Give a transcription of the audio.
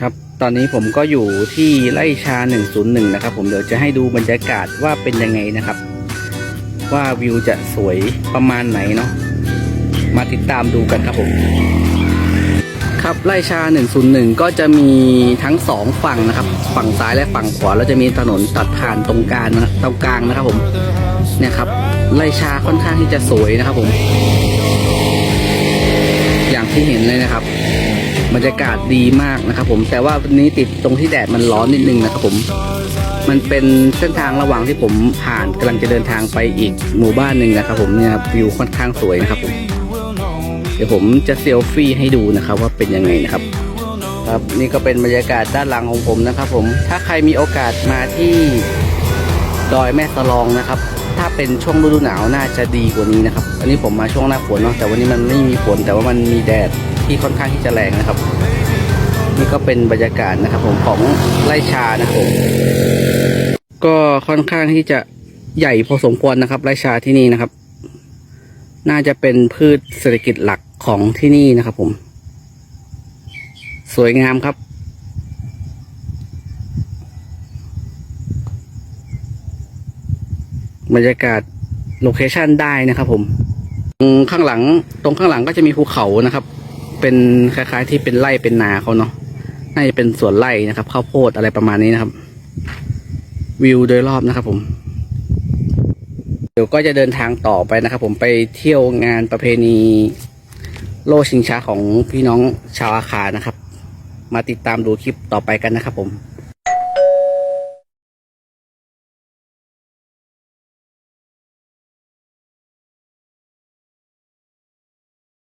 ครับ ตอนนี้ผมก็อยู่ที่ไร่ชา 101 นะครับ ผมเดี๋ยวจะให้ดูบรรยากาศว่าเป็นยังไงนะครับ ว่าวิวจะสวยประมาณไหนเนาะมาติดตามดูกันครับผมครับไร่ชา 101 ก็จะมีทั้งสองฝั่งนะครับ ฝั่งซ้ายและฝั่งขวาแล้วจะมีถนนตัดผ่านตรงกลางนะตรงกลางนะครับผมเนี่ยครับไร่ชาค่อนข้างที่จะสวยนะครับผม อย่างที่เห็นเลยนะครับ บรรยากาศดีมากนะครับผมแต่ว่าวันนี้ติดตรงที่แดดมันร้อนนิดนึงนะครับผม มันเป็นเส้นทางระหว่างที่ผมผ่านกำลังจะเดินทางไปอีกหมู่บ้านหนึ่งนะครับผมเนี่ยวิวค่อนข้างสวยนะครับผมเดี๋ยวผมจะเซลฟี่ให้ดูนะครับว่าเป็นยังไงนะครับ ครับนี่ก็เป็นบรรยากาศด้านหลังของผมนะครับ ผมถ้าใครมีโอกาสมาที่ดอยแม่สลองนะครับ ถ้าเป็นช่วงฤดูหนาวน่าจะดีกว่านี้นะครับ อันนี้ผมมาช่วงหน้าฝนเนาะแต่วันนี้มันไม่มีฝนแต่ว่ามันมีแดด ที่ค่อนข้างที่จะแรงนะครับ นี่ก็เป็นบรรยากาศนะครับ ผมของไร่ชานะครับผมก็ค่อนข้างที่จะใหญ่พอสมควรนะครับ ไร่ชาที่นี่นะครับ น่าจะเป็นพืชเศรษฐกิจหลักของที่นี่นะครับ ผม สวยงามครับบรรยากาศโลเคชันได้นะครับผมตรงข้างหลังตรงข้างหลังก็จะมีภูเขานะครับ เป็นคล้ายๆ ที่เป็นไร่เป็นนาเขาเนาะน่าจะเป็นสวนไร่นะครับข้าวโพดอะไรประมาณนี้นะครับ วิวโดยรอบนะครับ ผม เดี๋ยวก็จะเดินทางต่อไปนะครับ ผมไปเที่ยวงานประเพณีโลชิงช้าของพี่น้องชาวอาคานะครับ มาติดตามดูคลิปต่อไปกันนะครับผม